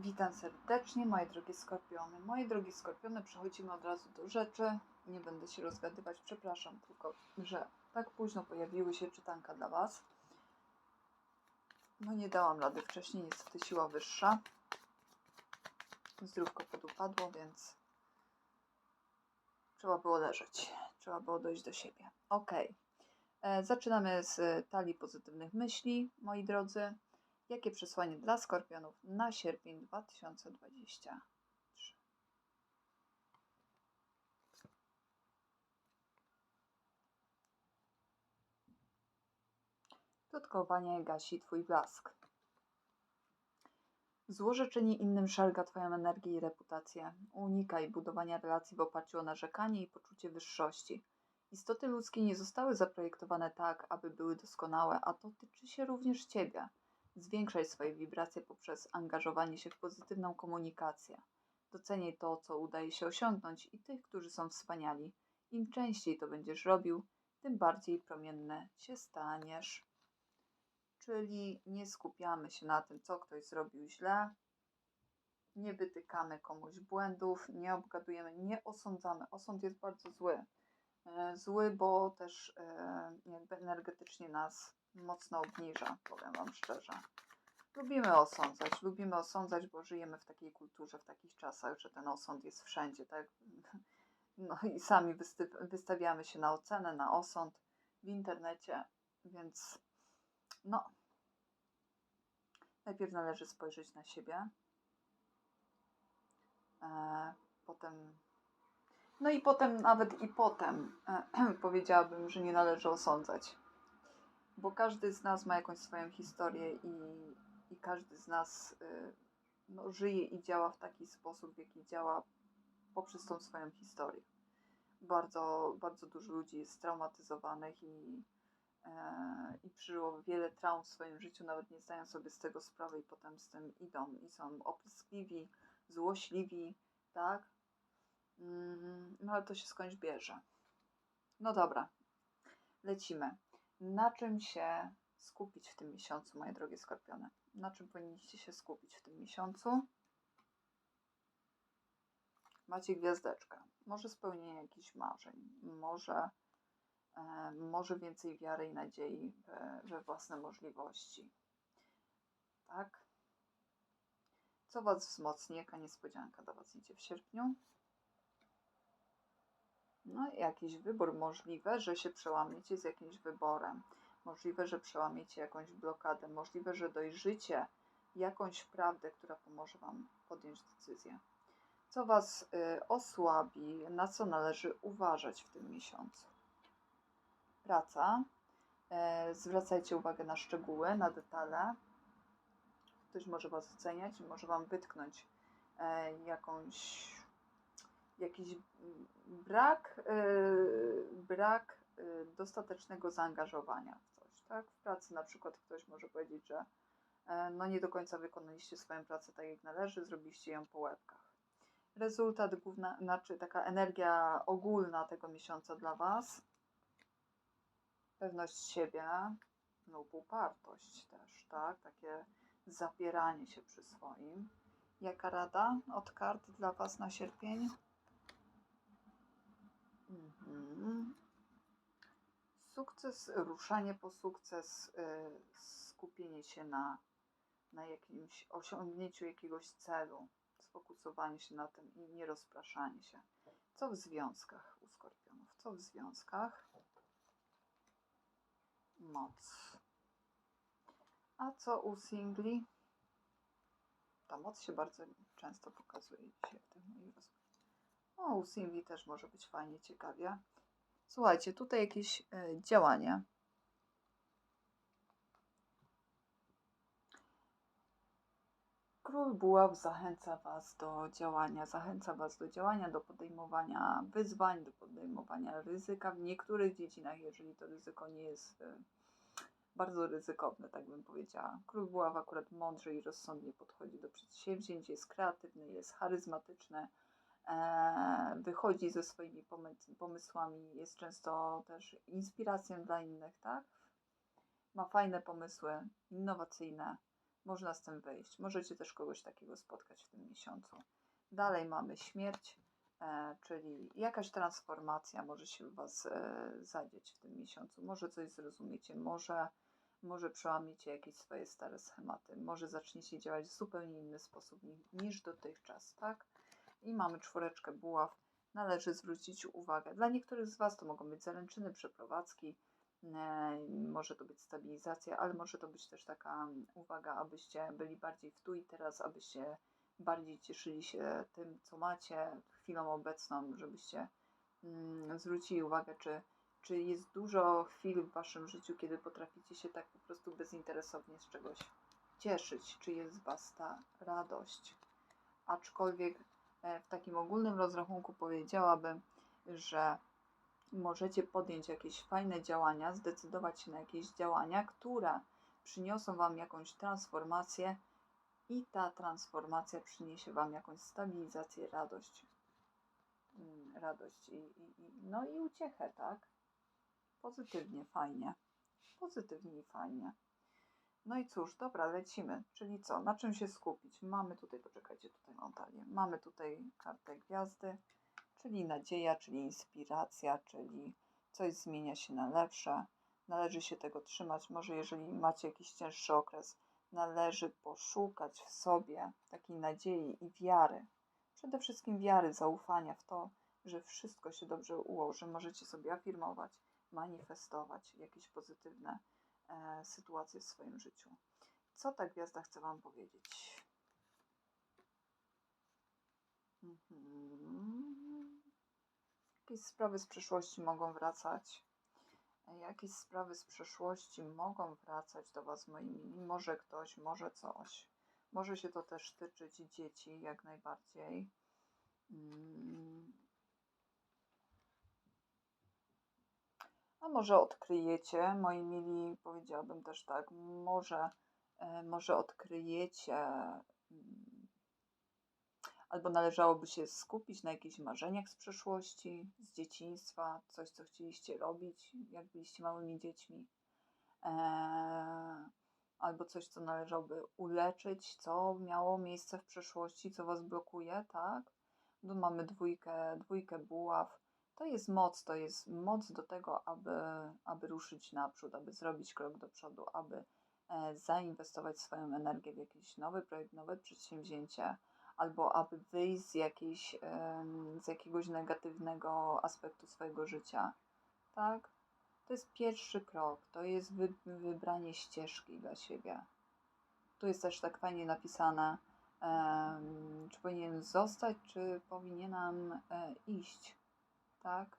Witam serdecznie, moje drogie skorpiony. Moje drogie skorpiony, przechodzimy od razu do rzeczy. Nie będę się rozgadywać, przepraszam, tylko że tak późno pojawiły się czytanka dla Was. No nie dałam rady wcześniej, niestety siła wyższa. Zdrówko podupadło, więc trzeba było leżeć. Trzeba było dojść do siebie. Ok. Zaczynamy z talii pozytywnych myśli, moi drodzy. Jakie przesłanie dla skorpionów na sierpień 2023? Plotkowanie gasi Twój blask. Złożeczenie innym szarga Twoją energię i reputację. Unikaj budowania relacji w oparciu o narzekanie i poczucie wyższości. Istoty ludzkie nie zostały zaprojektowane tak, aby były doskonałe, a to tyczy się również Ciebie. Zwiększaj swoje wibracje poprzez angażowanie się w pozytywną komunikację. Doceniaj to, co udaje się osiągnąć i tych, którzy są wspaniali. Im częściej to będziesz robił, tym bardziej promienny się staniesz. Czyli nie skupiamy się na tym, co ktoś zrobił źle, nie wytykamy komuś błędów, nie obgadujemy, nie osądzamy. Osąd jest bardzo zły. E, Zły, bo też e, jakby energetycznie nas mocno obniża, powiem Wam szczerze. Lubimy osądzać, lubimy osądzać, bo żyjemy w takiej kulturze, w takich czasach, że ten osąd jest wszędzie, tak? No i sami wystawiamy się na ocenę, na osąd w internecie, więc no. Najpierw należy spojrzeć na siebie, e, potem no i potem, nawet i potem e, powiedziałabym, że nie należy osądzać bo każdy z nas ma jakąś swoją historię i, i każdy z nas y, no, żyje i działa w taki sposób, w jaki działa poprzez tą swoją historię. Bardzo, bardzo dużo ludzi jest traumatyzowanych i, e, i przeżyło wiele traum w swoim życiu, nawet nie zdają sobie z tego sprawy i potem z tym idą i są opryskliwi, złośliwi, tak? Mm, no ale to się skądś bierze. No dobra, lecimy. Na czym się skupić w tym miesiącu, moje drogie skorpiony? Na czym powinniście się skupić w tym miesiącu? Macie gwiazdeczkę. Może spełnienie jakichś marzeń, może, e, może więcej wiary i nadziei we, we własne możliwości. Tak? Co Was wzmocni? Jaka niespodzianka do Was idzie w sierpniu? No, jakiś wybór możliwe, że się przełamiecie z jakimś wyborem. Możliwe, że przełamiecie jakąś blokadę. Możliwe, że dojrzycie jakąś prawdę, która pomoże Wam podjąć decyzję. Co Was y, osłabi, na co należy uważać w tym miesiącu? Praca. Y, zwracajcie uwagę na szczegóły, na detale. Ktoś może Was oceniać, może Wam wytknąć y, jakąś jakiś brak, yy, brak yy, dostatecznego zaangażowania w coś, tak? W pracy na przykład ktoś może powiedzieć, że yy, no nie do końca wykonaliście swoją pracę tak jak należy, zrobiliście ją po łebkach. Rezultat główna, znaczy taka energia ogólna tego miesiąca dla Was, pewność siebie lub upartość też, tak? Takie zapieranie się przy swoim. Jaka rada od kart dla Was na sierpień? Mhm. Sukces, ruszanie po sukces, y, skupienie się na, na jakimś osiągnięciu jakiegoś celu, sfokusowanie się na tym i nie rozpraszanie się. Co w związkach u skorpionów? Co w związkach? Moc. A co u singli? Ta moc się bardzo często pokazuje dzisiaj w tych moich rozmowach. O, u też może być fajnie, ciekawie. Słuchajcie, tutaj jakieś y, działanie. Król Buław zachęca Was do działania, zachęca Was do działania, do podejmowania wyzwań, do podejmowania ryzyka w niektórych dziedzinach, jeżeli to ryzyko nie jest y, bardzo ryzykowne, tak bym powiedziała. Król Buław akurat mądrze i rozsądnie podchodzi do przedsięwzięć, jest kreatywny, jest charyzmatyczny, wychodzi ze swoimi pomysłami, jest często też inspiracją dla innych, tak? Ma fajne pomysły, innowacyjne, można z tym wyjść. Możecie też kogoś takiego spotkać w tym miesiącu. Dalej mamy śmierć, e, czyli jakaś transformacja może się u Was e, zadzieć w tym miesiącu. Może coś zrozumiecie, może, może przełamiecie jakieś swoje stare schematy, może zaczniecie działać w zupełnie inny sposób ni- niż dotychczas, tak? I mamy czwóreczkę buław. Należy zwrócić uwagę. Dla niektórych z Was to mogą być zaręczyny, przeprowadzki, e, może to być stabilizacja, ale może to być też taka mm, uwaga, abyście byli bardziej w tu i teraz, abyście bardziej cieszyli się tym, co macie, chwilą obecną, żebyście mm, zwrócili uwagę, czy, czy jest dużo chwil w Waszym życiu, kiedy potraficie się tak po prostu bezinteresownie z czegoś cieszyć, czy jest Was ta radość. Aczkolwiek w takim ogólnym rozrachunku powiedziałabym, że możecie podjąć jakieś fajne działania, zdecydować się na jakieś działania, które przyniosą Wam jakąś transformację i ta transformacja przyniesie Wam jakąś stabilizację, radość, mm, radość i, i, i, no i uciechę, tak? Pozytywnie, fajnie. Pozytywnie i fajnie. No i cóż, dobra, lecimy. Czyli co? Na czym się skupić? Mamy tutaj, poczekajcie, tutaj mam talię. Mamy tutaj kartę gwiazdy, czyli nadzieja, czyli inspiracja, czyli coś zmienia się na lepsze. Należy się tego trzymać. Może jeżeli macie jakiś cięższy okres, należy poszukać w sobie takiej nadziei i wiary. Przede wszystkim wiary, zaufania w to, że wszystko się dobrze ułoży. Możecie sobie afirmować, manifestować jakieś pozytywne e, sytuacje w swoim życiu. Co ta gwiazda chce Wam powiedzieć? Mhm. Jakieś sprawy z przeszłości mogą wracać. Jakieś sprawy z przeszłości mogą wracać do Was, moi mili. Może ktoś, może coś. Może się to też tyczyć dzieci, jak najbardziej. A może odkryjecie, moi mili, powiedziałabym też tak, może, e, może odkryjecie, mm, albo należałoby się skupić na jakichś marzeniach z przeszłości, z dzieciństwa, coś, co chcieliście robić, jak byliście małymi dziećmi, e, albo coś, co należałoby uleczyć, co miało miejsce w przeszłości, co was blokuje, tak? Tu mamy dwójkę, dwójkę buław. To jest moc, to jest moc do tego, aby, aby ruszyć naprzód, aby zrobić krok do przodu, aby e, zainwestować swoją energię w jakiś nowy projekt, nowe przedsięwzięcie, albo aby wyjść z, jakiejś, z jakiegoś negatywnego aspektu swojego życia. Tak? To jest pierwszy krok, to jest wy, wybranie ścieżki dla siebie. Tu jest też tak fajnie napisane, czy powinien zostać, czy powinienem e, iść, tak?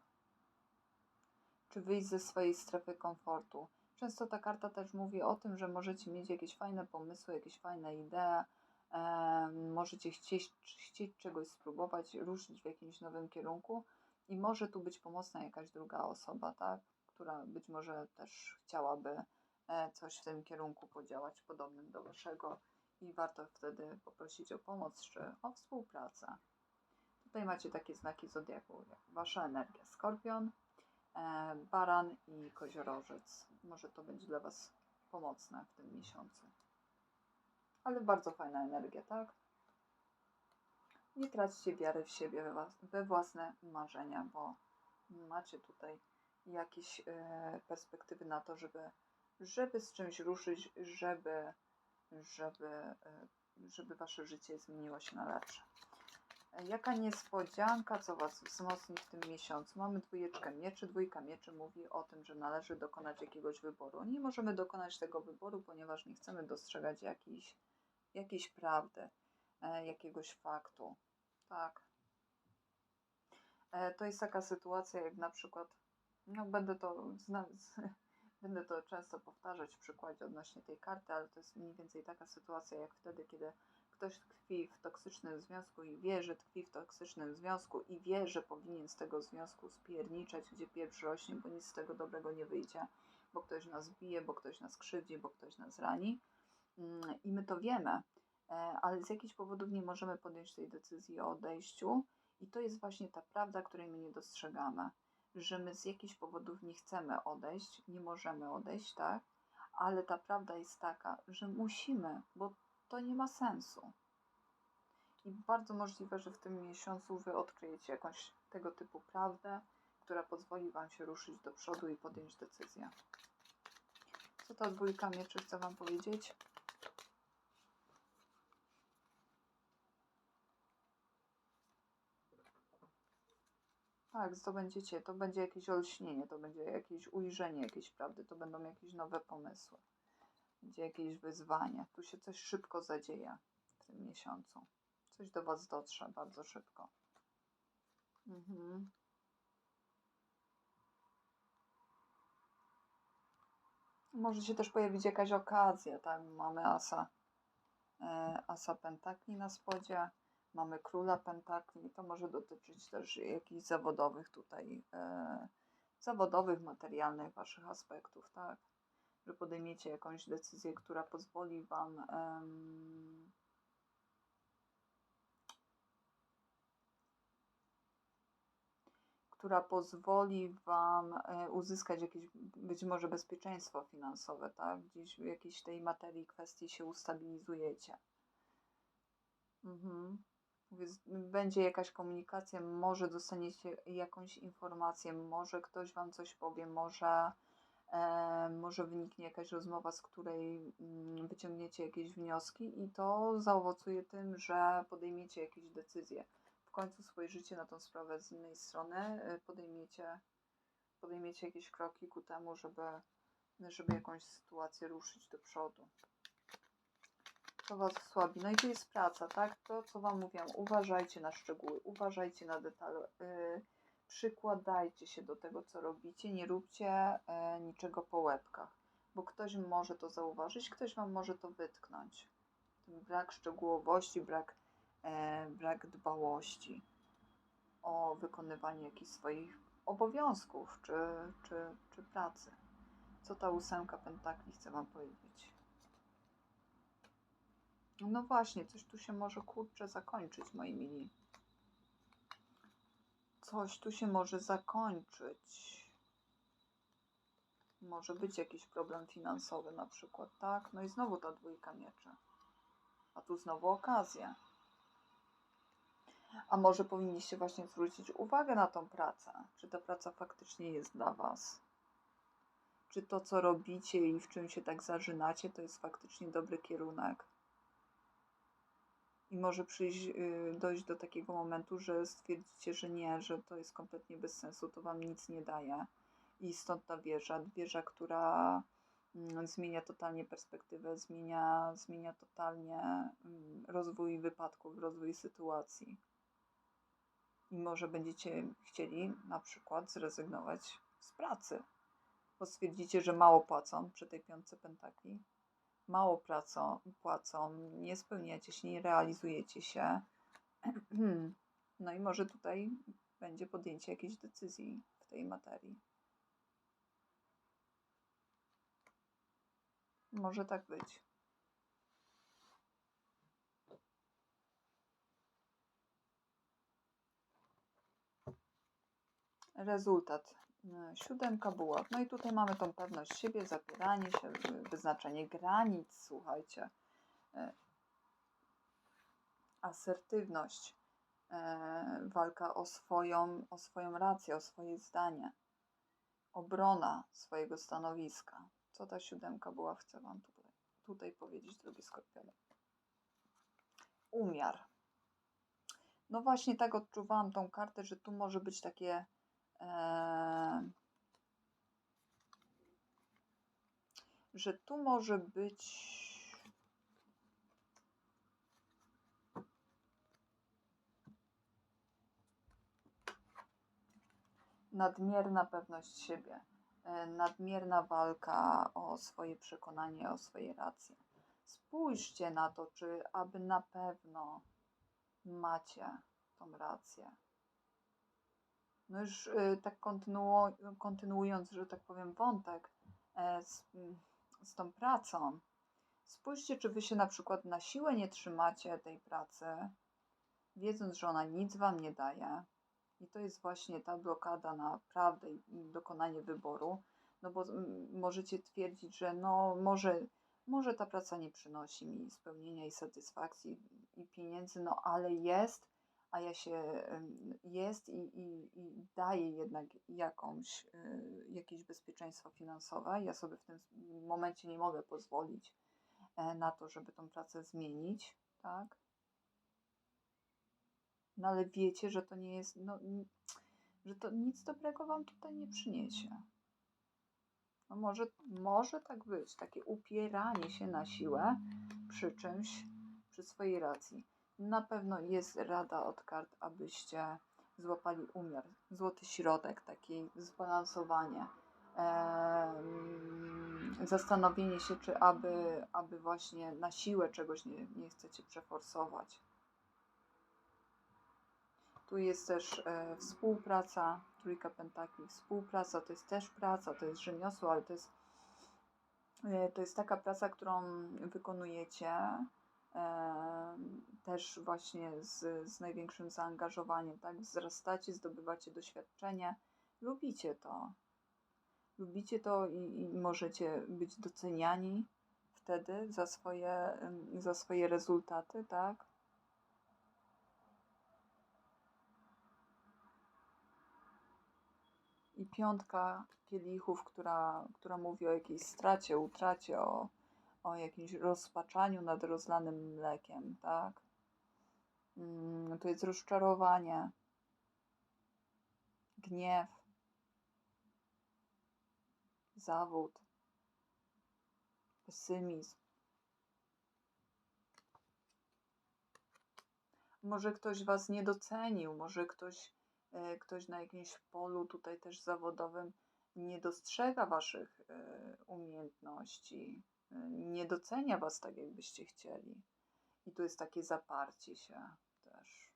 Czy wyjść ze swojej strefy komfortu. Często ta karta też mówi o tym, że możecie mieć jakieś fajne pomysły, jakieś fajne idee, em, możecie chcieć, chcieć czegoś spróbować, ruszyć w jakimś nowym kierunku i może tu być pomocna jakaś druga osoba, tak? Która być może też chciałaby e, coś w tym kierunku podziałać podobnym do waszego i warto wtedy poprosić o pomoc czy o współpracę. Tutaj macie takie znaki zodiaku, jak wasza energia skorpion, e, baran i koziorożec. Może to będzie dla was pomocne w tym miesiącu. Ale bardzo fajna energia, tak? Nie traćcie wiary w siebie, we, własne marzenia, bo macie tutaj jakieś e, perspektywy na to, żeby, żeby z czymś ruszyć, żeby, żeby, e, żeby wasze życie zmieniło się na lepsze. Jaka niespodzianka, co Was wzmocni w tym miesiącu? Mamy dwójeczkę mieczy. Dwójka mieczy mówi o tym, że należy dokonać jakiegoś wyboru. Nie możemy dokonać tego wyboru, ponieważ nie chcemy dostrzegać jakiejś, jakiejś prawdy, e, jakiegoś faktu. Tak. E, to jest taka sytuacja, jak na przykład, no będę to, będę to często powtarzać w przykładzie odnośnie tej karty, ale to jest mniej więcej taka sytuacja, jak wtedy, kiedy ktoś tkwi w toksycznym związku i wie, że tkwi w toksycznym związku i wie, że powinien z tego związku spierniczać, gdzie pieprz rośnie, bo nic z tego dobrego nie wyjdzie, bo ktoś nas bije, bo ktoś nas krzywdzi, bo ktoś nas rani. Mm, I my to wiemy, e, ale z jakichś powodów nie możemy podjąć tej decyzji o odejściu i to jest właśnie ta prawda, której my nie dostrzegamy, że my z jakichś powodów nie chcemy odejść, nie możemy odejść, tak? Ale ta prawda jest taka, że musimy, bo to nie ma sensu. I bardzo możliwe, że w tym miesiącu Wy odkryjecie jakąś tego typu prawdę, która pozwoli Wam się ruszyć do przodu i podjąć decyzję. Co ta dwójka mieczy chce Wam powiedzieć? Tak, zdobędziecie, to będzie jakieś olśnienie, to będzie jakieś ujrzenie jakiejś prawdy, to będą jakieś nowe pomysły, będzie jakieś wyzwanie. Tu się coś szybko zadzieje w tym miesiącu. Coś do Was dotrze bardzo szybko. Mhm. Może się też pojawić jakaś okazja, tak? Mamy asa, e, asa pentakli na spodzie, mamy króla pentakli. To może dotyczyć też jakichś zawodowych tutaj, e, zawodowych, materialnych Waszych aspektów, tak? Że podejmiecie jakąś decyzję, która pozwoli Wam em, która pozwoli Wam e, uzyskać jakieś być może bezpieczeństwo finansowe, tak? Gdzieś w jakiejś tej materii, kwestii się ustabilizujecie. Mhm. Będzie jakaś komunikacja, może dostaniecie jakąś informację, może ktoś Wam coś powie, może, może wyniknie jakaś rozmowa, z której mm, wyciągniecie jakieś wnioski i to zaowocuje tym, że podejmiecie jakieś decyzje w końcu spojrzycie na tą sprawę z innej strony, y, podejmiecie, podejmiecie jakieś kroki ku temu, żeby, żeby jakąś sytuację ruszyć do przodu. To Was słabi. No i to jest praca, tak? To, co Wam mówiłam, uważajcie na szczegóły, uważajcie na detale. Yy, przykładajcie się do tego, co robicie, nie róbcie yy, niczego po łebkach, bo ktoś może to zauważyć, ktoś Wam może to wytknąć. Brak szczegółowości, brak e, brak dbałości o wykonywanie jakichś swoich obowiązków czy, czy, czy pracy. Co ta ósemka pentakli chce Wam powiedzieć? No właśnie, coś tu się może kurczę zakończyć, moi mili. Coś tu się może zakończyć. Może być jakiś problem finansowy na przykład, tak? No i znowu ta dwójka mieczy. A tu znowu okazja. A może powinniście właśnie zwrócić uwagę na tą pracę? Czy ta praca faktycznie jest dla Was? Czy to, co robicie i w czym się tak zażynacie, to jest faktycznie dobry kierunek? I może przyjść, yy, dojść do takiego momentu, że stwierdzicie, że nie, że to jest kompletnie bez sensu, to Wam nic nie daje. I stąd ta wieża, wieża, która mm, zmienia totalnie perspektywę, zmienia, zmienia totalnie mm, rozwój wypadków, rozwój sytuacji. I może będziecie chcieli na przykład zrezygnować z pracy, bo stwierdzicie, że mało płacą przy tej piątce pentakli. Mało płacą, płacą, nie spełniacie się, nie realizujecie się. No i może tutaj będzie podjęcie jakiejś decyzji w tej materii. Może tak być. rezultat. E, siódemka buław. No i tutaj mamy tą pewność siebie, zapieranie się, wyznaczanie granic, słuchajcie. E, asertywność, e, walka o swoją, o swoją rację, o swoje zdanie, obrona swojego stanowiska. Co ta siódemka była, chcę Wam tutaj, tutaj powiedzieć, drogie skorpiony. Umiar. No właśnie tak odczuwałam tą kartę, że tu może być takie że tu może być nadmierna pewność siebie, e, nadmierna walka o swoje przekonanie, o swoje racje. Spójrzcie na to, czy aby na pewno macie tą rację. No już y, tak kontynuu kontynuując, że tak powiem, wątek e, z, z tą pracą, spójrzcie, czy wy się na przykład na siłę nie trzymacie tej pracy, wiedząc, że ona nic wam nie daje. I to jest właśnie ta blokada na prawdę i dokonanie wyboru. No bo mm, możecie twierdzić, że no może, może ta praca nie przynosi mi spełnienia i satysfakcji i pieniędzy, no ale jest, a ja się jest i, i, i daje jednak jakąś, y, jakieś bezpieczeństwo finansowe. Ja sobie w tym momencie nie mogę pozwolić e, na to, żeby tą pracę zmienić, tak? No ale wiecie, że to nie jest, no, że to nic dobrego wam tutaj nie przyniesie. No może, może tak być, takie upieranie się na siłę przy czymś, przy swojej racji. Na pewno jest rada od kart, abyście złapali umiar, złoty środek, takie zbalansowanie, em, zastanowienie się, czy aby, aby właśnie na siłę czegoś nie, nie chcecie przeforsować. Tu jest też e, współpraca, trójka pentakli, współpraca to jest też praca, to jest rzemiosło, ale to jest, e, to jest taka praca, którą wykonujecie też właśnie z, z największym zaangażowaniem, tak? Wzrastacie, zdobywacie doświadczenie, lubicie to. Lubicie to i, i możecie być doceniani wtedy za swoje, za swoje rezultaty, tak? I piątka kielichów, która, która mówi o jakiejś stracie, utracie, o, o jakimś rozpaczaniu nad rozlanym mlekiem, tak? Mm, to jest rozczarowanie, gniew, zawód, pesymizm. Może ktoś was nie docenił, może ktoś, e, ktoś na jakimś polu tutaj też zawodowym nie dostrzega waszych e, umiejętności, nie docenia was tak, jakbyście chcieli. I tu jest takie zaparcie się też.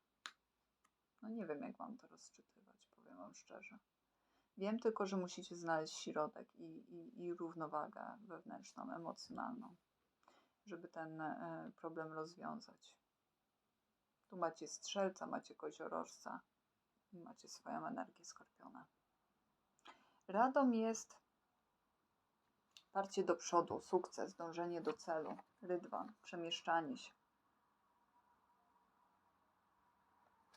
No nie wiem, jak wam to rozczytywać, powiem wam szczerze. Wiem tylko, że musicie znaleźć środek i, i, i równowagę wewnętrzną, emocjonalną, żeby ten e, problem rozwiązać. Tu macie strzelca, macie koziorożca i macie swoją energię skorpiona. Radą jest parcie do przodu, sukces, dążenie do celu, rydwan, przemieszczanie się.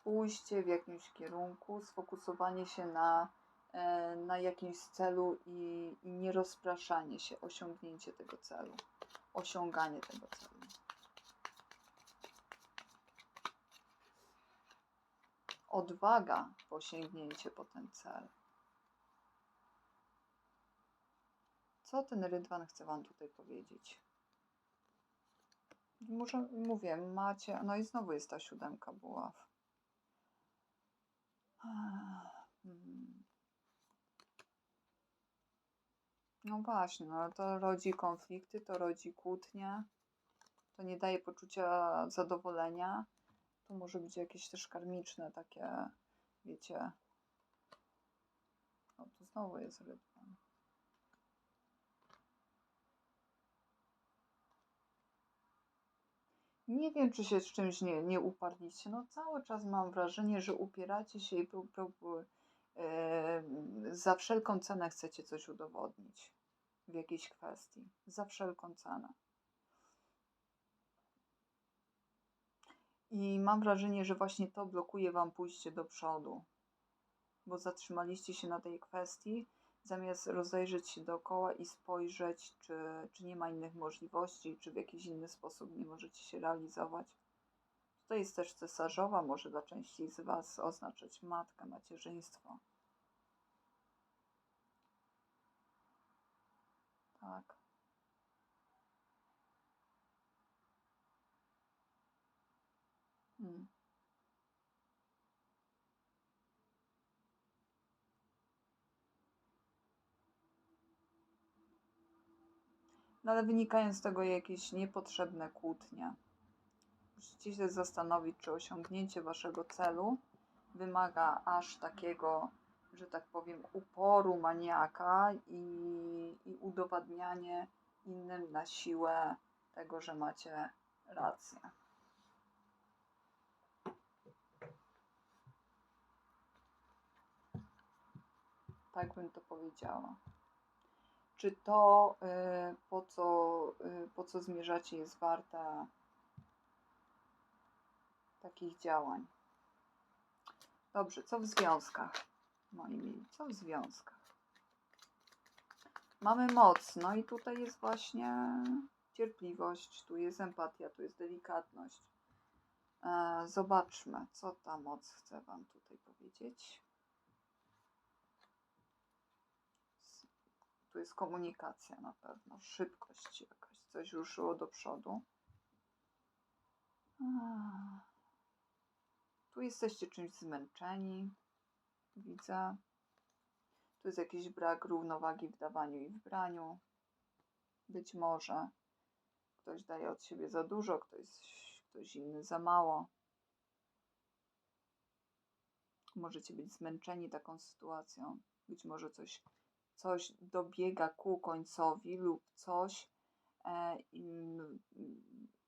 Pójście w jakimś kierunku, sfokusowanie się na, e, na jakimś celu i, i nie rozpraszanie się, osiągnięcie tego celu, osiąganie tego celu. Odwaga po sięgnięcie po ten cel. Co ten rydwan chce Wam tutaj powiedzieć? Może mówię, macie. No i znowu jest ta siódemka buław. Hmm. No właśnie, no to rodzi konflikty, to rodzi kłótnie, to nie daje poczucia zadowolenia. To może być jakieś też karmiczne takie, wiecie. No tu znowu jest rydwan. Nie wiem, czy się z czymś nie, nie uparliście. No cały czas mam wrażenie, że upieracie się i prób, prób, e, za wszelką cenę chcecie coś udowodnić w jakiejś kwestii. Za wszelką cenę. I mam wrażenie, że właśnie to blokuje Wam pójście do przodu, bo zatrzymaliście się na tej kwestii, zamiast rozejrzeć się dookoła i spojrzeć, czy, czy nie ma innych możliwości, czy w jakiś inny sposób nie możecie się realizować. Tutaj jest też cesarzowa, może dla części z Was oznaczać matkę, macierzyństwo. Tak. No ale wynikają z tego jakieś niepotrzebne kłótnie. Musicie się zastanowić, czy osiągnięcie waszego celu wymaga aż takiego, że tak powiem, uporu maniaka i, i udowadnianie innym na siłę tego, że macie rację. Tak bym to powiedziała. Czy to, y, po co, y, po co zmierzacie, jest warte takich działań. Dobrze, co w związkach? Moi mili, co w związkach? Mamy moc, no i tutaj jest właśnie cierpliwość, tu jest empatia, tu jest delikatność. E, zobaczmy, co ta moc chce Wam tutaj powiedzieć. Tu jest komunikacja na pewno, szybkość jakaś, coś ruszyło do przodu. Tu jesteście czymś zmęczeni, widzę. Tu jest jakiś brak równowagi w dawaniu i w braniu. Być może ktoś daje od siebie za dużo, ktoś, ktoś inny za mało. Możecie być zmęczeni taką sytuacją. Być może coś, coś dobiega ku końcowi lub coś e, im,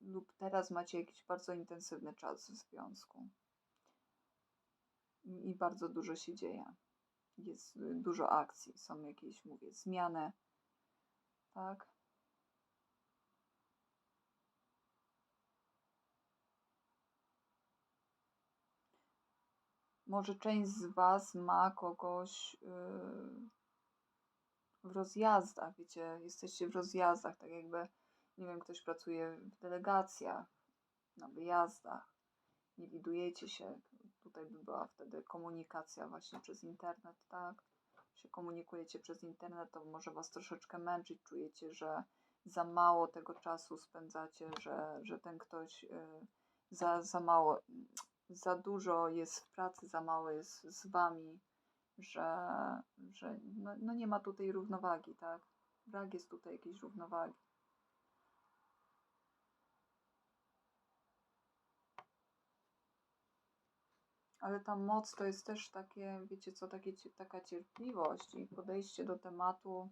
lub teraz macie jakiś bardzo intensywny czas w związku. I bardzo dużo się dzieje. Jest y, dużo akcji, są jakieś, mówię, zmiany. Tak? Może część z Was ma kogoś yy, w rozjazdach, wiecie, jesteście w rozjazdach, tak jakby, nie wiem, ktoś pracuje w delegacjach, na wyjazdach, nie widujecie się. Tutaj by była wtedy komunikacja właśnie przez internet, tak? Się komunikujecie przez internet, to może Was troszeczkę męczyć, czujecie, że za mało tego czasu spędzacie, że, że ten ktoś yy, za, za mało, za dużo jest w pracy, za mało jest z Wami, że, że no, no nie ma tutaj równowagi, tak? Brak jest tutaj jakiejś równowagi. Ale ta moc to jest też takie, wiecie co, takie, taka cierpliwość i podejście do tematu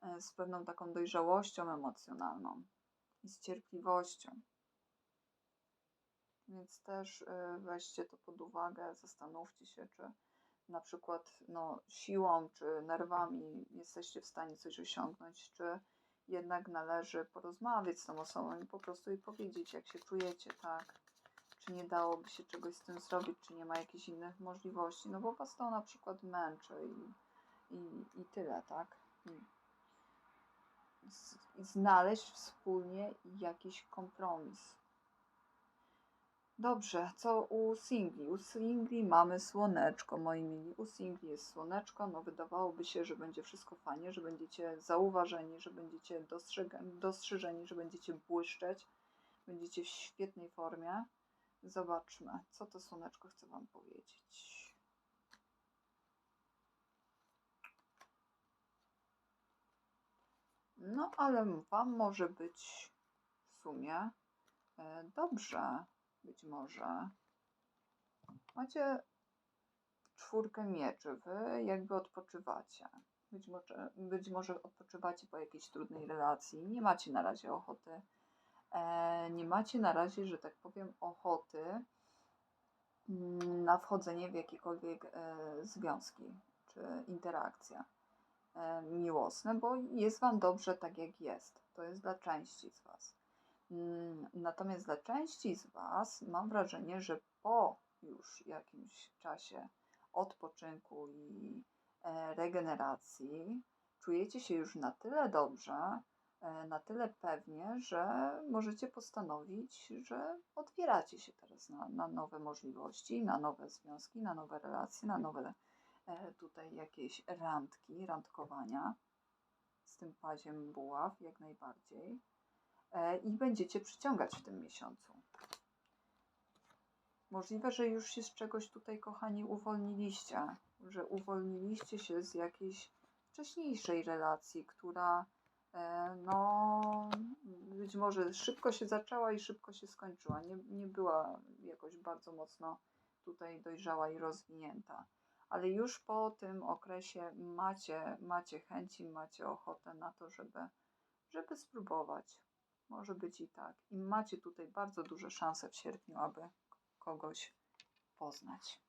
e, z pewną taką dojrzałością emocjonalną i z cierpliwością. Więc też y, weźcie to pod uwagę, zastanówcie się, czy na przykład no, siłą czy nerwami jesteście w stanie coś osiągnąć, czy jednak należy porozmawiać z tą osobą i po prostu jej powiedzieć, jak się czujecie, tak? Czy nie dałoby się czegoś z tym zrobić, czy nie ma jakichś innych możliwości, no bo was to na przykład męczy i, i, i tyle, tak? I znaleźć wspólnie jakiś kompromis. Dobrze, co u singli? U singli mamy słoneczko, moi mili. U singli jest słoneczko, no wydawałoby się, że będzie wszystko fajnie, że będziecie zauważeni, że będziecie dostrzeżeni, że będziecie błyszczeć, będziecie w świetnej formie. Zobaczmy, co to słoneczko chce Wam powiedzieć. No, ale Wam może być w sumie e, dobrze, być może. Macie czwórkę mieczy, wy jakby odpoczywacie. Być może, być może odpoczywacie po jakiejś trudnej relacji. Nie macie na razie ochoty. E, nie macie na razie, że tak powiem, ochoty mm, na wchodzenie w jakiekolwiek e, związki czy interakcje e, miłosne, bo jest Wam dobrze tak, jak jest. To jest dla części z Was. Natomiast dla części z Was mam wrażenie, że po już jakimś czasie odpoczynku i e, regeneracji czujecie się już na tyle dobrze, e, na tyle pewnie, że możecie postanowić, że otwieracie się teraz na, na nowe możliwości, na nowe związki, na nowe relacje, na nowe e, tutaj jakieś randki, randkowania. Z tym paziem buław jak najbardziej i będziecie przyciągać w tym miesiącu. Możliwe, że już się z czegoś tutaj, kochani, uwolniliście, że uwolniliście się z jakiejś wcześniejszej relacji, która e, no być może szybko się zaczęła i szybko się skończyła. Nie, nie była jakoś bardzo mocno tutaj dojrzała i rozwinięta. Ale już po tym okresie macie, macie chęci, macie ochotę na to, żeby, żeby spróbować. Może być i tak. I macie tutaj bardzo duże szanse w sierpniu, aby kogoś poznać.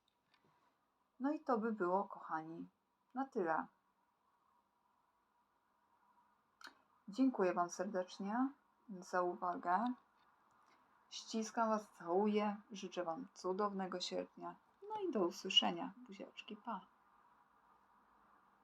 No i to by było, kochani, na tyle. Dziękuję Wam serdecznie za uwagę. Ściskam Was, całuję. Życzę Wam cudownego sierpnia. No i do usłyszenia. Buziaczki, pa.